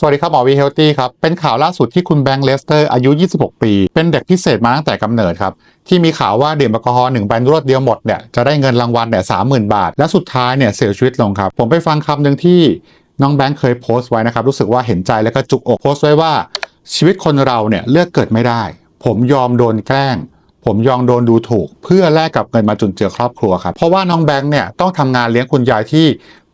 สวัสดีครับหมอวีเฮลตี้ครับ เป็นข่าวล่าสุดที่คุณแบงค์เลสเตอร์อายุ 26 ปี เป็นเด็กพิเศษมาตั้งแต่กำเนิดครับ ที่มีข่าวว่าดื่มแอลกอฮอล์หนึ่งแบนรวดเดียวหมดเนี่ยจะได้เงินรางวัลเนี่ยสามหมื่นบาท และสุดท้ายเนี่ยเสียชีวิตลงครับ ผมไปฟังคำหนึ่งที่น้องแบงค์เคยโพสต์ไว้นะครับ รู้สึกว่าเห็นใจแล้วก็จุกอกโพสต์ไว้ว่า ชีวิตคนเราเนี่ยเลือกเกิดไม่ได้ ผมยอมโดนแกล้งผมยอมโดนดูถูกเพื่อแลกกับเงินมาจุนเจือครอบครัวครับ เพราะว่าน้องแบงค์เนี่ยต้องทำงานเลี้ยงคุณยายที่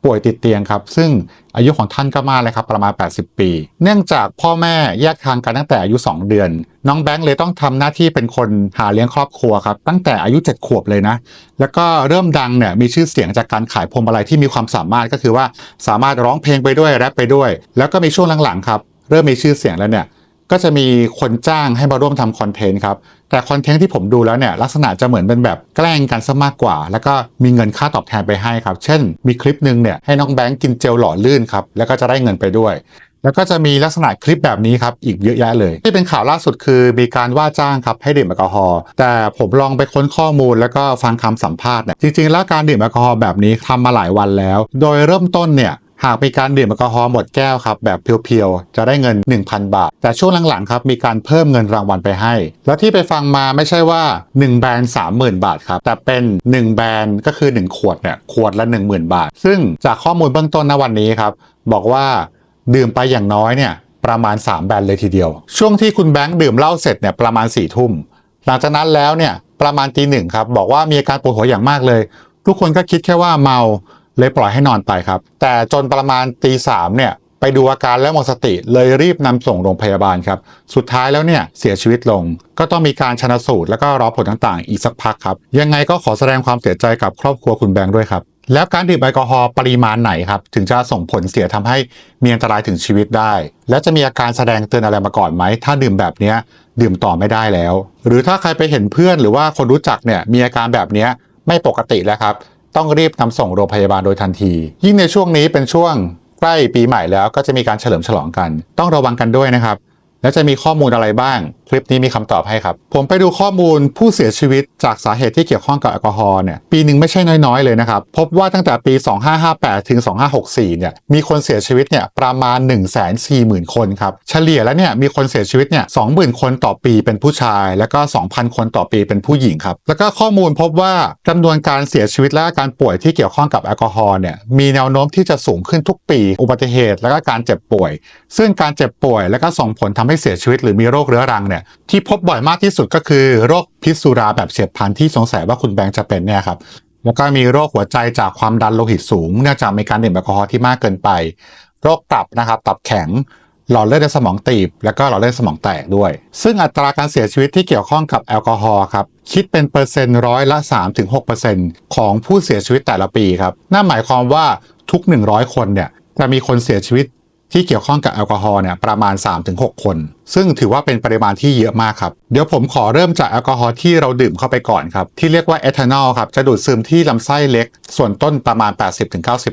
ป่วยติดเตียงครับ ซึ่งอายุของท่านก็มากเลยครับประมาณ 80 ปี เนื่องจากพ่อแม่แยกทางกันตั้งแต่อายุ 2 เดือน น้องแบงค์เลยต้องทำหน้าที่เป็นคนหาเลี้ยงครอบครัวครับ ตั้งแต่อายุ 7 ขวบเลยนะ แล้วก็เริ่มดังเนี่ยมีชื่อเสียงจากการขายพวงมาลัยที่มีความสามารถก็คือว่าสามารถร้องเพลงไปด้วยแรปไปด้วย แล้วก็มีช่วงหลังๆครับเริ่มมีชื่อเสียงแล้วเนี่ยก็จะมีคนจ้างให้มาร่วมทำคอนเทนต์ครับ แต่คอนเทนต์ที่ผมดูแล้วเนี่ยลักษณะจะเหมือนเป็นแบบแกล้งกันซะมากกว่า แล้วก็มีเงินค่าตอบแทนไปให้ครับ เช่น มีคลิปหนึ่งเนี่ยให้น้องแบงค์กินเจลหล่อลื่นครับแล้วก็จะได้เงินไปด้วยแล้วก็จะมีลักษณะคลิปแบบนี้ครับ อีกเยอะแยะเลย ที่เป็นข่าวล่าสุดคือมีการว่าจ้างครับให้ดื่มแอลกอฮอล์แต่ผมลองไปค้นข้อมูลแล้วก็ฟังคำสัมภาษณ์เนี่ยจริงๆ แล้วการดื่มแอลกอฮอล์แบบนี้ทำมาหลายวันแล้ว โดยเริ่มต้นเนี่ย หากมีการดื่มแอลกอฮอล์หมดแก้วครับแบบเพียวๆ จะได้เงิน 1,000 บาท แต่ช่วงหลังๆครับมีการเพิ่มเงินรางวัลไปให้ แล้วที่ไปฟังมาไม่ใช่ว่า 1 แบรนด์30,000 บาทครับ แต่เป็น 1 แบรนด์ก็คือ 1 ขวดเนี่ยขวดละ 10,000 บาท ซึ่งจากข้อมูลเบื้องต้นณวันนี้ครับบอกว่าดื่มไปอย่างน้อยเนี่ยประมาณ 3 แบรนด์เลยทีเดียว ช่วงที่คุณแบงค์ดื่มเหล้าเสร็จเนี่ยประมาณ4ี่ทุ่มหลังจากนั้นแล้วเนี่ยประมาณตีหนึ่งครับบอกว่ามีอาการปวดหัวอย่างมากเลย ทุกคนก็คิดแค่ว่าเมา เลยปล่อยให้นอนไปครับ แต่จนประมาณตีสามเนี่ยไปดูอาการแล้วหมดสติเลยรีบนำส่งโรงพยาบาลครับ สุดท้ายแล้วเนี่ยเสียชีวิตลง ก็ต้องมีการชนะสูตรแล้วก็รอผลต่างๆ อีกสักพักครับ ยังไงก็ขอแสดงความเสียใจกับครอบครัวคุณแบงค์ด้วยครับ แล้วการดื่มแอลกอฮอล์ปริมาณไหนครับ ถึงจะส่งผลเสียทำให้มีอันตรายถึงชีวิตได้ และจะมีอาการแสดงเตือนอะไรมาก่อนไหม ถ้าดื่มแบบเนี้ยดื่มต่อไม่ได้แล้ว หรือถ้าใครไปเห็นเพื่อนหรือว่าคนรู้จักเนี่ยมีอาการแบบเนี้ยไม่ปกติแล้วครับ ต้องรีบนำส่งโรงพยาบาลโดยทันที ยิ่งในช่วงนี้เป็นช่วงใกล้ปีใหม่แล้วก็จะมีการเฉลิมฉลองกัน ต้องระวังกันด้วยนะครับ แล้วจะมีข้อมูลอะไรบ้างคลิปนี้มีคำตอบให้ครับ ผมไปดูข้อมูลผู้เสียชีวิตจากสาเหตุที่เกี่ยวข้องกับแอลกอฮอล์เนี่ยปีหนึ่งไม่ใช่น้อยๆเลยนะครับ พบว่าตั้งแต่ปี 2558 ถึง 2564 เนี่ยมีคนเสียชีวิตเนี่ยประมาณ 140,000 คนครับ เฉลี่ยแล้วเนี่ยมีคนเสียชีวิตเนี่ย 20,000 คนต่อปีเป็นผู้ชาย แล้วก็ 2,000 คนต่อปีเป็นผู้หญิงครับ แล้วก็ข้อมูลพบว่าจำนวนการเสียชีวิตและอาการป่วยที่เกี่ยวข้องกับแอลกอฮอล์เนี่ยมีแนวโน้มที่จะสูงขึ้นทุกปี อุบัติเหตุ แล้วก็การเจ็บป่วย ซึ่งการเจ็บป่วย แล้วก็ส่งผลทำให้เสียชีวิตหรือมีโรคเรื้อรังเนี่ยที่พบบ่อยมากที่สุดก็คือโรคพิษสุราแบบเฉียบพลันที่สงสัยว่าคุณแบงค์จะเป็นเนี่ยครับแล้วก็มีโรคหัวใจจากความดันโลหิตสูงเนื่องจากมีการดื่มแอลกอฮอล์ที่มากเกินไป โรคตับนะครับตับแข็งหลอดเลือดในสมองตีบ แล้วก็หลอดเลือดสมองแตกด้วย ซึ่งอัตราการเสียชีวิตที่เกี่ยวข้องกับแอลกอฮอล์ครับคิดเป็นเปอร์เซ็นต์ร้อยละ 3-6%ของผู้เสียชีวิตแต่ละปีครับนั่นหมายความว่าทุก 100 คนเนี่ยจะมีคนเสียชีวิต ที่เกี่ยวข้องกับแอลกอฮอล์เนี่ยประมาณ 3-6 คน ซึ่งถือว่าเป็นปริมาณที่เยอะมากครับ เดี๋ยวผมขอเริ่มจากแอลกอฮอล์ที่เราดื่มเข้าไปก่อนครับ ที่เรียกว่าเอทานอลครับ จะดูดซึมที่ลำไส้เล็ก ส่วนต้นประมาณ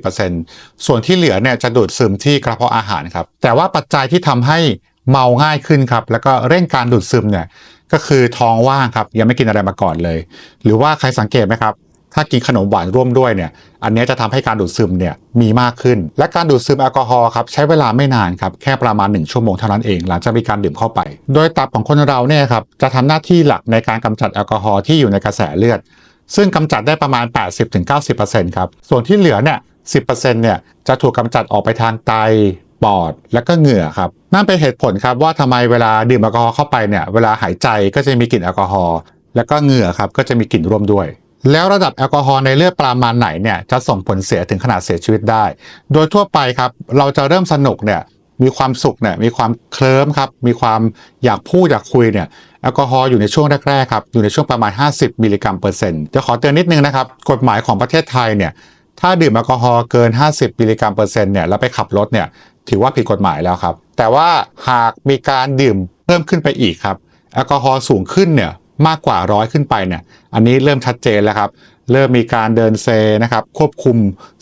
80-90%ส่วนที่เหลือเนี่ยจะดูดซึมที่กระเพาะอาหารครับ แต่ว่าปัจจัยที่ทำให้เมาง่ายขึ้นครับ แล้วก็เร่งการดูดซึมเนี่ยก็คือท้องว่างครับยังไม่กินอะไรมาก่อนเลย หรือว่าใครสังเกตไหมครับ ถ้ากินขนมหวานร่วมด้วยเนี่ย อันนี้จะทำให้การดูดซึมเนี่ยมีมากขึ้น และการดูดซึมแอลกอฮอล์ครับใช้เวลาไม่นานครับแค่ประมาณ 1 ชั่วโมงเท่านั้นเอง หลังจากมีการดื่มเข้าไป โดยตับของคนเราเนี่ยครับจะทำหน้าที่หลักในการกำจัดแอลกอฮอล์ที่อยู่ในกระแสเลือด ซึ่งกำจัดได้ประมาณ 80-90%ครับ ส่วนที่เหลือเนี่ย 10%เนี่ยจะถูกกำจัดออกไปทางไตปอดและก็เหงื่อครับนั่นเป็นเหตุผลครับว่าทำไมเวลาดื่มแอลกอฮอล์เข้าไปเนี่ยเวลาหายใจก็จะมีกลิ่นแอลกอฮอล์แล้วก็เหงื่อครับก็จะมีกลิ่นร่วมด้วย แล้วระดับแอลกอฮอล์ในเลือดประมาณไหนเนี่ยจะส่งผลเสียถึงขนาดเสียชีวิตได้ โดยทั่วไปครับ เราจะเริ่มสนุกเนี่ยมีความสุขเนี่ยมีความเคลิ้มครับ มีความอยากพูดอยากคุยเนี่ยแอลกอฮอล์อยู่ในช่วงแรกๆครับอยู่ในช่วงประมาณ 50 มิลลิกรัมเปอร์เซ็นต์จะขอเตือนนิดนึงนะครับ กฎหมายของประเทศไทยเนี่ยถ้าดื่มแอลกอฮอล์เกิน 50 มิลลิกรัมเปอร์เซ็นต์เนี่ยแล้วไปขับรถเนี่ยถือว่าผิดกฎหมายแล้วครับ แต่ว่าหากมีการดื่มเพิ่มขึ้นไปอีกครับแอลกอฮอล์สูงขึ้นเนี่ยมากกว่าร้อยขึ้นไปเนี่ย อันนี้เริ่มชัดเจนแล้วครับ เริ่มมีการเดินเซนะครับ ควบคุม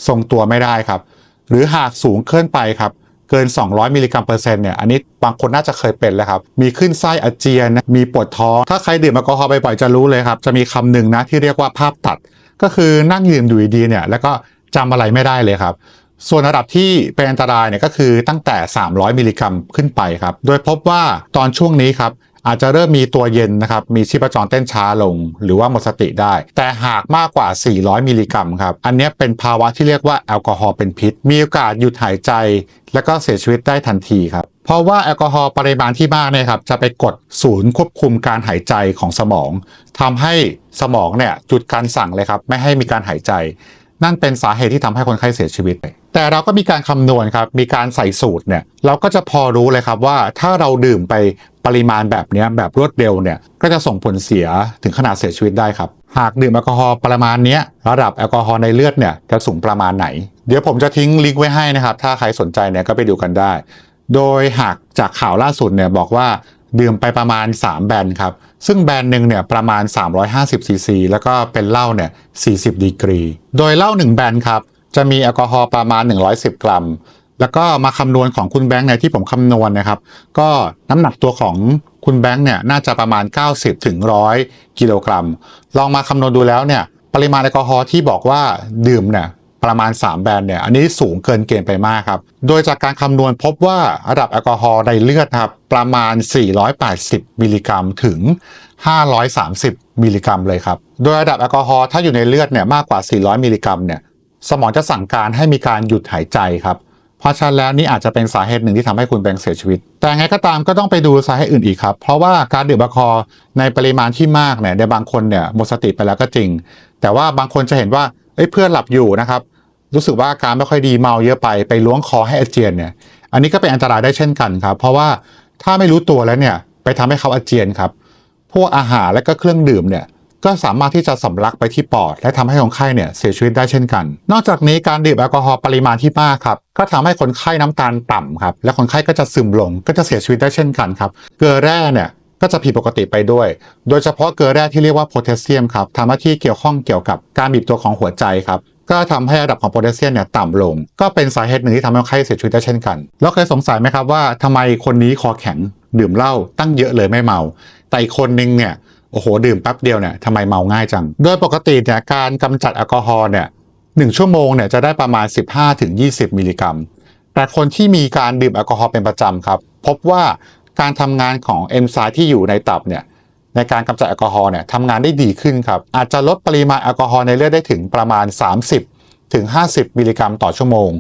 ทรงตัวไม่ได้ครับ หรือหากสูงขึ้นไปครับ เกิน 200 มิลลิกรัมเปอร์เซ็นต์เนี่ย อันนี้บางคนน่าจะเคยเป็นแล้วครับ มีขึ้นไส้อาเจียน มีปวดท้อง ถ้าใครดื่มแอลกอฮอล์บ่อยๆจะรู้เลยครับ จะมีคำหนึ่งนะที่เรียกว่าภาพตัด ก็คือนั่งดื่มอยู่ดีๆเนี่ย แล้วก็จำอะไรไม่ได้เลยครับส่วนระดับที่เป็นอันตรายเนี่ยก็คือตั้งแต่ 300 มิลลิกรัมขึ้นไปครับ โดยพบว่าตอนช่วงนี้ครับ อาจจะเริ่มมีตัวเย็นนะครับ มีชีพจรเต้นช้าลง หรือว่าหมดสติได้ แต่หากมากกว่า 400 มิลลิกรัมครับ อันนี้เป็นภาวะที่เรียกว่าแอลกอฮอล์เป็นพิษ มีโอกาสหยุดหายใจ แล้วก็เสียชีวิตได้ทันทีครับ เพราะว่าแอลกอฮอล์ปริมาณที่มากเนี่ยครับ จะไปกดศูนย์ควบคุมการหายใจของสมองทำให้สมองเนี่ยจุดการสั่งเลยครับ ไม่ให้มีการหายใจ นั่นเป็นสาเหตุที่ทำให้คนไข้เสียชีวิต แต่เราก็มีการคำนวณครับ มีการใส่สูตรเนี่ย เราก็จะพอรู้เลยครับว่าถ้าเราดื่มไปปริมาณแบบนี้แบบรวดเร็วเนี่ย ก็จะส่งผลเสียถึงขนาดเสียชีวิตได้ครับ หากดื่มแอลกอฮอล์ประมาณนี้ระดับแอลกอฮอล์ในเลือดเนี่ยจะสูงประมาณไหน เดี๋ยวผมจะทิ้งลิงก์ไว้ให้นะครับ ถ้าใครสนใจเนี่ยก็ไปดูกันได้ โดยหากจากข่าวล่าสุดเนี่ยบอกว่า ดื่มไปประมาณ 3 แบนครับ ซึ่งแบนหนึ่งเนี่ยประมาณ 350ซีซีแล้วก็เป็นเหล้าเนี่ย40 ดีกรี โดยเหล้า1แบนครับ จะมีแอลกอฮอล์ประมาณ 110 กรัม แล้วก็มาคำนวณของคุณแบงค์เนี่ยที่ผมคำนวณนะครับ ก็น้ำหนักตัวของคุณแบงค์เนี่ยน่าจะประมาณ 90ถึง100 กิโลกรัม ลองมาคำนวณดูแล้วเนี่ยปริมาณแอลกอฮอล์ที่บอกว่าดื่มเนี่ย ประมาณ 3 แบรนด์เนี่ยอันนี้สูงเกินเกณฑ์ไปมากครับ โดยจากการคำนวณพบว่าระดับแอลกอฮอล์ในเลือดครับประมาณ 480 มิลลิกรัมถึง 530 มิลลิกรัมเลยครับ โดยระดับแอลกอฮอล์ถ้าอยู่ในเลือดเนี่ยมากกว่า 400 มิลลิกรัมเนี่ยสมองจะสั่งการให้มีการหยุดหายใจครับเพราะฉะนั้นแล้วนี่อาจจะเป็นสาเหตุหนึ่งที่ทำให้คุณแบงค์เสียชีวิต แต่ไงก็ตามก็ต้องไปดูสาเหตุอื่นอีกครับ เพราะว่าการดื่มแอลกอฮอล์ในปริมาณที่มากเนี่ยในบางคนเนี่ยหมดสติไปแล้วก็จริง แต่ว่าบางคนจะเห็นว่า เพื่อนหลับอยู่นะครับรู้สึกว่าอาการไม่ค่อยดีเมาเยอะไปไปล้วงคอให้อาเจียนเนี่ย อันนี้ก็เป็นอันตรายได้เช่นกันครับ เพราะว่าถ้าไม่รู้ตัวแล้วเนี่ยไปทำให้เขาอาเจียนครับ พวกอาหารและก็เครื่องดื่มเนี่ยก็สามารถที่จะสำลักไปที่ปอด และทำให้คนไข้เนี่ยเสียชีวิตได้เช่นกัน นอกจากนี้การดื่มแอลกอฮอล์ปริมาณที่มากครับก็ทำให้คนไข้น้ำตาลต่ำครับและคนไข้ก็จะซึมลงก็จะเสียชีวิตได้เช่นกันครับ เกลือแร่เนี่ย ก็จะผิดปกติไปด้วย โดยเฉพาะเกลือแร่ที่เรียกว่าโพแทสเซียมครับทำหน้าที่เกี่ยวข้องเกี่ยวกับการบีบตัวของหัวใจครับก็ทำให้ระดับของโพแทสเซียมเนี่ยต่ำลง ก็เป็นสาเหตุหนึ่งที่ทำให้ไข้เสียชีวิตได้เช่นกัน แล้วเคยสงสัยไหมครับว่าทำไมคนนี้คอแข็งดื่มเหล้าตั้งเยอะเลยไม่เมา แต่อีกคนนึงเนี่ยโอ้โหดื่มแป๊บเดียวเนี่ยทำไมเมาง่ายจัง โดยปกติเนี่ยการกำจัดแอลกอฮอล์เนี่ยหนึ่งชั่วโมงเนี่ยจะได้ประมาณ 15-20 มิลลิกรัม แต่คนที่มีการดื่มแอลกอฮอล์เป็นประจำครับ พบว่า การทำงานของเอนไซม์ที่อยู่ในตับเนี่ยในการกำจัดแอลกอฮอล์เนี่ยทำงานได้ดีขึ้นครับ อาจจะลดปริมาณแอลกอฮอล์ในเลือดได้ถึงประมาณ 30 ถึง 50 มิลลิกรัมต่อชั่วโมง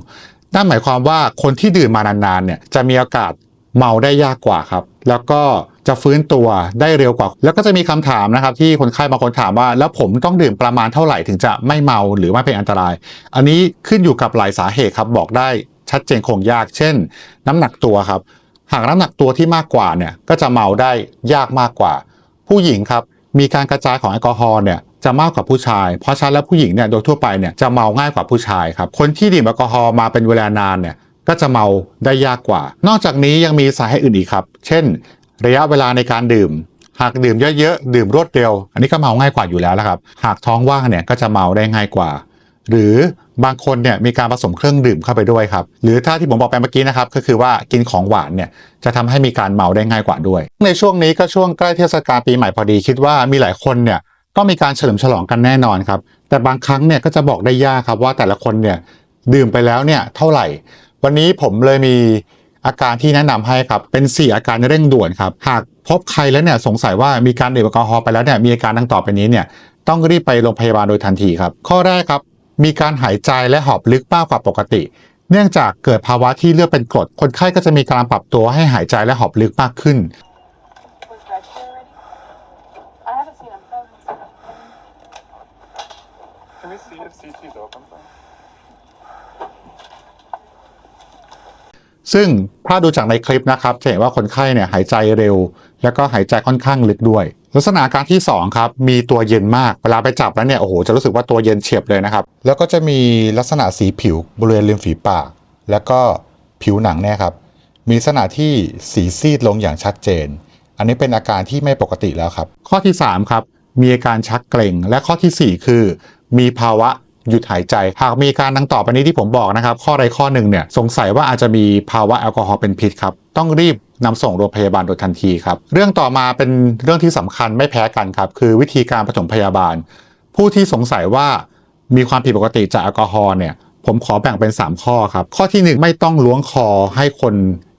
นั่นหมายความว่าคนที่ดื่มมานานๆเนี่ยจะมีโอกาสเมาได้ยากกว่าครับ แล้วก็จะฟื้นตัวได้เร็วกว่า แล้วก็จะมีคำถามนะครับ ที่คนไข้บางคนถามว่า แล้วผมต้องดื่มประมาณเท่าไหร่ถึงจะไม่เมาหรือไม่เป็นอันตราย อันนี้ขึ้นอยู่กับหลายสาเหตุครับบอกได้ชัดเจนคงยาก เช่น น้ำหนักตัวครับ หากน้ำหนักตัวที่มากกว่าเนี่ยก็จะเมาได้ยากมากกว่า ผู้หญิงครับมีการกระจายของแอลกอฮอล์เนี่ยจะมากกว่าผู้ชาย เพราะฉะนั้นแล้วผู้หญิงเนี่ยโดยทั่วไปเนี่ยจะเมาง่ายกว่าผู้ชายครับคนที่ดื่มแอลกอฮอล์มาเป็นเวลานานเนี่ยก็จะเมาได้ยากกว่า นอกจากนี้ยังมีสาเหตุอื่นอีกครับ เช่น ระยะเวลาในการดื่ม หากดื่มเยอะๆดื่มรวดเร็ว อันนี้ก็เมาง่ายกว่าอยู่แล้วละครับ หากท้องว่างเนี่ยก็จะเมาได้ง่ายกว่า หรือบางคนเนี่ยมีการผสมเครื่องดื่มเข้าไปด้วยครับ หรือถ้าที่ผมบอกไปเมื่อกี้นะครับ ก็คือว่ากินของหวานเนี่ยจะทำให้มีการเมาได้ง่ายกว่าด้วย ในช่วงนี้ก็ช่วงใกล้เทศกาลปีใหม่พอดีคิดว่ามีหลายคนเนี่ยก็มีการเฉลิมฉลองกันแน่นอนครับ แต่บางครั้งเนี่ยก็จะบอกได้ยากครับว่าแต่ละคนเนี่ยดื่มไปแล้วเนี่ยเท่าไหร่ วันนี้ผมเลยมีอาการที่แนะนำให้ครับเป็น 4 อาการเร่งด่วนครับหากพบใครแล้วเนี่ยสงสัยว่ามีการดื่มแอลกอฮอล์ไปแล้วเนี่ยมีอาการดังต่อไปนี้เนี่ยต้องรีบไปโรงพยาบาลโดยทันทีครับ ข้อแรกครับ มีการหายใจและหอบลึกมากกว่าปกติ เนื่องจากเกิดภาวะที่เลือดเป็นกรด คนไข้ก็จะมีการปรับตัวให้หายใจและหอบลึกมากขึ้น ซึ่งถ้าดูจากในคลิปนะครับจะเห็นว่าคนไข้เนี่ยหายใจเร็ว แล้วก็หายใจค่อนข้างลึกด้วย ลักษณะาการที่สองครับมีตัวเย็นมากเวลาไปจับแล้วเนี่ยโอ้โหจะรู้สึกว่าตัวเย็นเฉียบเลยนะครับ แล้วก็จะมีลักษณะสีผิวบริเวณริมฝีปาก แล้วก็ผิวหนังเนี่ยครับมีลักษณะที่สีซีดลงอย่างชัดเจน อันนี้เป็นอาการที่ไม่ปกติแล้วครับ ข้อที่สามครับมีอาการชักเกร็งและข้อที่สี่คือ มีภาวะ หยุดหายใจ หากมีการดังต่อไปนี้ที่ผมบอกนะครับ ข้อใดข้อหนึ่งเนี่ยสงสัยว่าอาจจะมีภาวะแอลกอฮอล์เป็นพิษครับต้องรีบนำส่งโรงพยาบาลโดยทันทีครับ เรื่องต่อมาเป็นเรื่องที่สำคัญไม่แพ้กันครับ คือวิธีการปฐมพยาบาล ผู้ที่สงสัยว่ามีความผิดปกติจากแอลกอฮอล์เนี่ยผมขอแบ่งเป็น 3 ข้อครับ ข้อทีหนึ่1 ไม่ต้องล้วงคอให้คน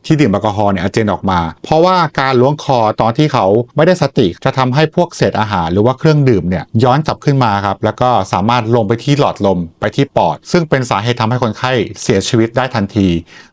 ที่ดื่มแอลกอฮอล์เนี่ยอาเจนออกมา เพราะว่าการล้วงคอตอนที่เขาไม่ได้สติจะทำให้พวกเศษอาหารหรือว่าเครื่องดื่มเนี่ยย้อนกลับขึ้นมาครับแล้วก็สามารถลงไปที่หลอดลมไปที่ปอด ซึ่งเป็นสาเหตุทำให้คนไข้เสียชีวิตได้ทันที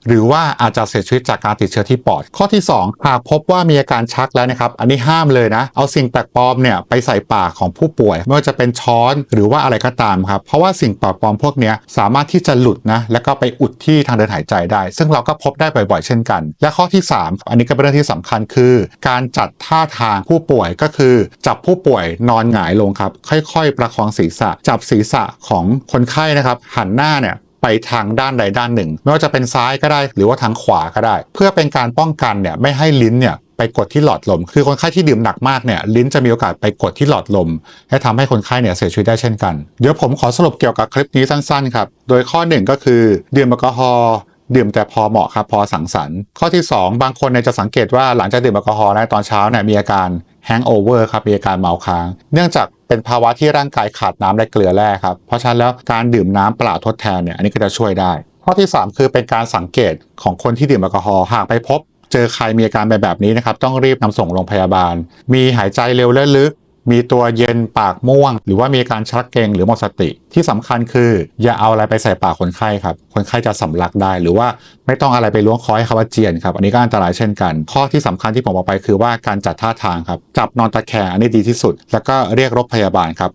หรือว่าอาจจะเสียชีวิตจากการติดเชื้อที่ปอด ข้อที่ 2 หากพบว่ามีอาการชักแล้วนะครับอันนี้ห้ามเลยนะ เอาสิ่งแปลกปลอมเนี่ยไปใส่ปากของผู้ป่วย ไม่ว่าจะเป็นช้อนหรือว่าอะไรก็ตามครับเพราะว่าสิ่งแปลกปลอมพวกนี้สามารถที่จะหลุดนะแล้วก็ไปอุดที่ทางเดินหายใจได้ ซึ่งเราก็พบได้บ่อยๆ เช่นกันและข้อที่ 3 อันนี้ก็เป็นเรื่องที่สำคัญคือ การจัดท่าทางผู้ป่วยก็คือ จับผู้ป่วยนอนหงายลงครับ ค่อยๆ ประคองศีรษะ จับศีรษะของคนไข้นะครับ หันหน้าเนี่ยไปทางด้านใดด้านหนึ่ง ไม่ว่าจะเป็นซ้ายก็ได้ หรือว่าทางขวาก็ได้ เพื่อเป็นการป้องกันเนี่ยไม่ให้ลิ้นเนี่ยไปกดที่หลอดลม คือคนไข้ที่ดื่มหนักมากเนี่ยลิ้นจะมีโอกาสไปกดที่หลอดลม และทำให้คนไข้เนี่ยเสียชีวิตได้เช่นกัน เดี๋ยวผมขอสรุปเกี่ยวกับคลิปนี้สั้นๆครับ โดยข้อหนึ่งก็คือ ดื่มแอลกอฮอล์ ดื่มแต่พอเหมาะครับพอสังสรรค์ ข้อที่ 2 บางคนเนี่ยจะสังเกตว่าหลังจากดื่มแอลกอฮอล์ในตอนเช้าเนี่ยมีอาการแฮงโอเวอร์ครับมีอาการเมาค้าง เนื่องจากเป็นภาวะที่ร่างกายขาดน้ำและเกลือแร่ครับ เพราะฉะนั้นแล้วการดื่มน้ำเปล่าทดแทนเนี่ยอันนี้ก็จะช่วยได้ ข้อที่ 3 คือเป็นการสังเกตของคนที่ดื่มแอลกอฮอล์หากไปพบ เจอใครมีอาการแบบแบบนี้นะครับต้องรีบนำส่งโรงพยาบาล มีหายใจเร็วและลึก มีตัวเย็นปากม่วง หรือว่ามีการชักเกรงหรือหมดสติ ที่สำคัญคืออย่าเอาอะไรไปใส่ปากคนไข้ครับ คนไข้จะสำลักได้ หรือว่าไม่ต้องอะไรไปล้วงคอให้เขาว่าเจียนครับ อันนี้ก็อันตรายเช่นกัน ข้อที่สำคัญที่ผมบอกไปคือว่าการจัดท่าทางครับ จับนอนตะแคงอันนี้ดีที่สุด แล้วก็เรียกรถพยาบาลครับ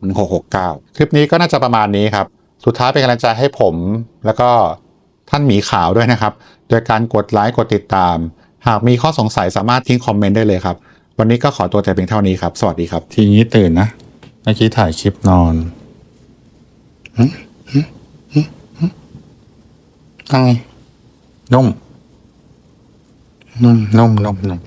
1669 คลิปนี้ก็น่าจะประมาณนี้ครับ สุดท้ายเป็นกำลังใจให้ผม แล้วก็ท่านหมีขาวด้วยนะครับ โดยการกดไลค์กดติดตาม หากมีข้อสงสัยสามารถทิ้งคอมเมนต์ได้เลยครับ วันนี้ก็ขอตัวแต่เพียงเท่านี้ครับ สวัสดีครับ ทีนี้ตื่นนะเมื่อกี้ถ่ายคลิปนอนตั้งนุ่มนุ่มนุ่มนุ่มนุ่ม